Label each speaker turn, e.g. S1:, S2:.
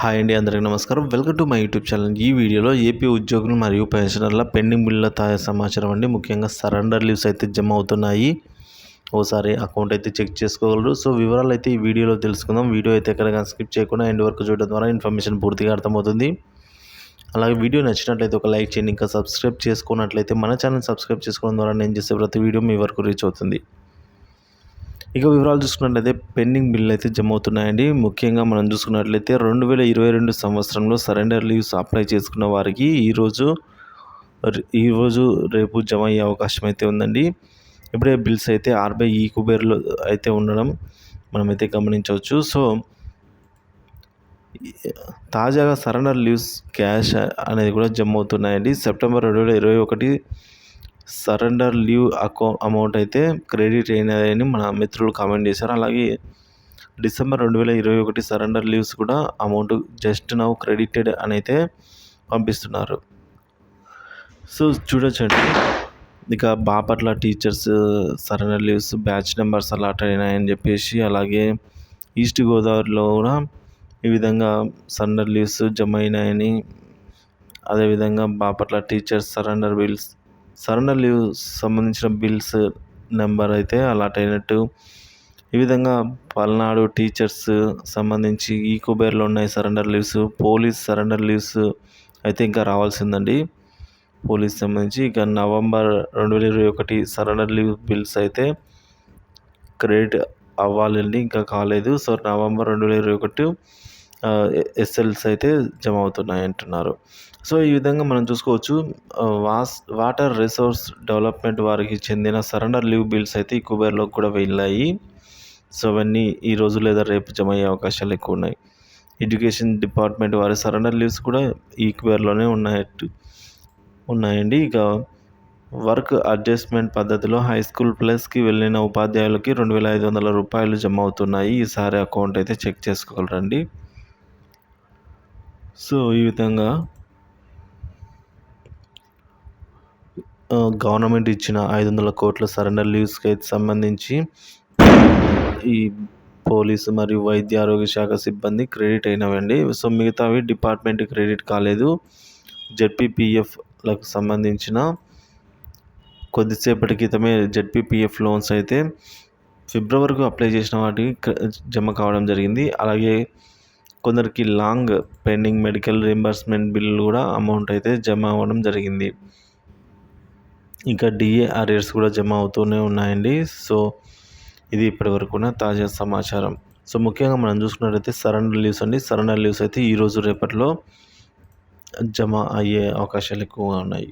S1: Hi అండి అందరికీ నమస్కారం. Welcome to my YouTube channel. ఈ వీడియోలో ఏపీ ఉద్యోగులు మరియు పెన్షనర్ల పెండింగ్ బిల్లుల తాజా సమాచారం అండి. ముఖ్యంగా సరెండర్ లీవ్స్ అయితే జమ అవుతున్నాయి. ఓసారి అకౌంట్ అయితే చెక్ చేసుకోగలరు. సో వివరాలు అయితే ఈ వీడియోలో తెలుసుకుందాం. వీడియో అయితే ఎక్కడ స్కిప్ చేయకుండా ఎండ్ వరకు చూడడం ద్వారా ఇన్ఫర్మేషన్ పూర్తిగా అర్థమవుతుంది. అలాగే వీడియో నచ్చినట్లయితే ఒక లైక్ చేయండి. ఇంకా సబ్స్క్రైబ్ చేసుకున్నట్లయితే మన ఛానల్ సబ్స్క్రైబ్ చేసుకోవడం ద్వారా నేను చేసే ప్రతి వీడియో మీ వరకు రీచ్ అవుతుంది. ఇక వివరాలు చూసుకున్నట్లయితే పెండింగ్ బిల్లు అయితే జమ అవుతున్నాయండి. ముఖ్యంగా మనం చూసుకున్నట్లయితే రెండు వేల ఇరవై రెండు సంవత్సరంలో సరెండర్ లీవ్స్ అప్లై చేసుకున్న వారికి ఈరోజు ఈరోజు రేపు జమ అయ్యే అవకాశం అయితే ఉందండి. ఇప్పుడే బిల్స్ అయితే ఆర్బీఐ ఈ కుబేర్లో అయితే ఉండడం మనమైతే గమనించవచ్చు. సో తాజాగా సరెండర్ లీవ్స్ క్యాష్ అనేది కూడా జమ అవుతున్నాయండి. సెప్టెంబర్ రెండు వేల ఇరవై ఒకటి సరెండర్ లీవ్ అకౌ అమౌంట్ అయితే క్రెడిట్ అయినాయని మన మిత్రులు కామెంట్ చేశారు. అలాగే డిసెంబర్ రెండు వేల ఇరవై ఒకటి సరెండర్ లీవ్స్ కూడా అమౌంట్ జస్ట్ నౌ క్రెడిటెడ్ అని అయితే పంపిస్తున్నారు. సో చూడొచ్చండి. ఇక Bapatla teachers surrender leaves batch numbers allot అయినాయని చెప్పేసి అలాగే ఈస్ట్ గోదావరిలో కూడా ఈ విధంగా సరెండర్ లీవ్స్ జమ అయినాయని అదేవిధంగా Bapatla teachers surrender bills surrender leave సంబంధించిన బిల్స్ నెంబర్ అయితే అలాట్ అయినట్టు ఈ విధంగా పల్నాడు టీచర్స్ సంబంధించి ఈ కుబేర్లో ఉన్నాయి surrender leaves. Police surrender leaves అయితే ఇంకా రావాల్సిందండి. పోలీస్ సంబంధించి ఇక నవంబర్ రెండు వేల ఇరవై ఒకటి సరెండర్ లీవ్ బిల్స్ అయితే క్రెడిట్ అవ్వాలండి. ఇంకా కాలేదు. సో నవంబర్ రెండు వేల ఇరవై ఒకటి ఎస్ఎల్స్ అయితే జమ అవుతున్నాయి అంటున్నారు. సో ఈ విధంగా మనం చూసుకోవచ్చు వాస్ వాటర్ రిసోర్స్ డెవలప్మెంట్ వారికి చెందిన సరెండర్ లీవ్ బిల్స్ అయితే ఈ కుబేర్లోకి కూడా వెళ్ళాయి. సో అవన్నీ ఈ రోజు లేదా రేపు జమ అయ్యే అవకాశాలు ఎక్కువ ఉన్నాయి. ఎడ్యుకేషన్ డిపార్ట్మెంట్ వారి సరెండర్ లీవ్స్ కూడా ఈ కుబేర్లోనే ఉన్నాయట్టు ఉన్నాయండి. ఇక వర్క్ అడ్జస్ట్మెంట్ పద్ధతిలో హై స్కూల్ ప్లస్కి వెళ్ళిన ఉపాధ్యాయులకి రెండు వేల ఐదు వందల రూపాయలు జమ అవుతున్నాయి. ఈసారి అకౌంట్ అయితే చెక్ చేసుకోగలరండి. సో ఈ విధంగా గవర్నమెంట్ ఇచ్చిన ఐదు వందల కోట్ల సరెండర్ లీవ్స్కి అయితే సంబంధించి ఈ పోలీసు మరియు వైద్య ఆరోగ్య శాఖ సిబ్బంది క్రెడిట్ అయినవండి. సో మిగతావి డిపార్ట్మెంట్ క్రెడిట్ కాలేదు. జెడ్పీపీఎఫ్లకు సంబంధించిన కొద్దిసేపటి క్రితమే జెడ్పీపీఎఫ్ లోన్స్ అయితే ఫిబ్రవరికి అప్లై చేసిన వాటికి జమ కావడం జరిగింది. అలాగే కొందరికి long pending medical reimbursement bill కూడా అమౌంట్ అయితే జమ అవ్వడం జరిగింది. ఇంకా డిఏ కూడా జమ అవుతూనే ఉన్నాయండి. సో ఇది ఇప్పటివరకు తాజా సమాచారం. సో ముఖ్యంగా మనం చూసుకున్నట్టయితే సరెండర్ లీవ్స్ అండి. సరెండర్ లీవ్స్ అయితే ఈరోజు రేపట్లో జమ అయ్యే అవకాశాలు ఎక్కువగా ఉన్నాయి.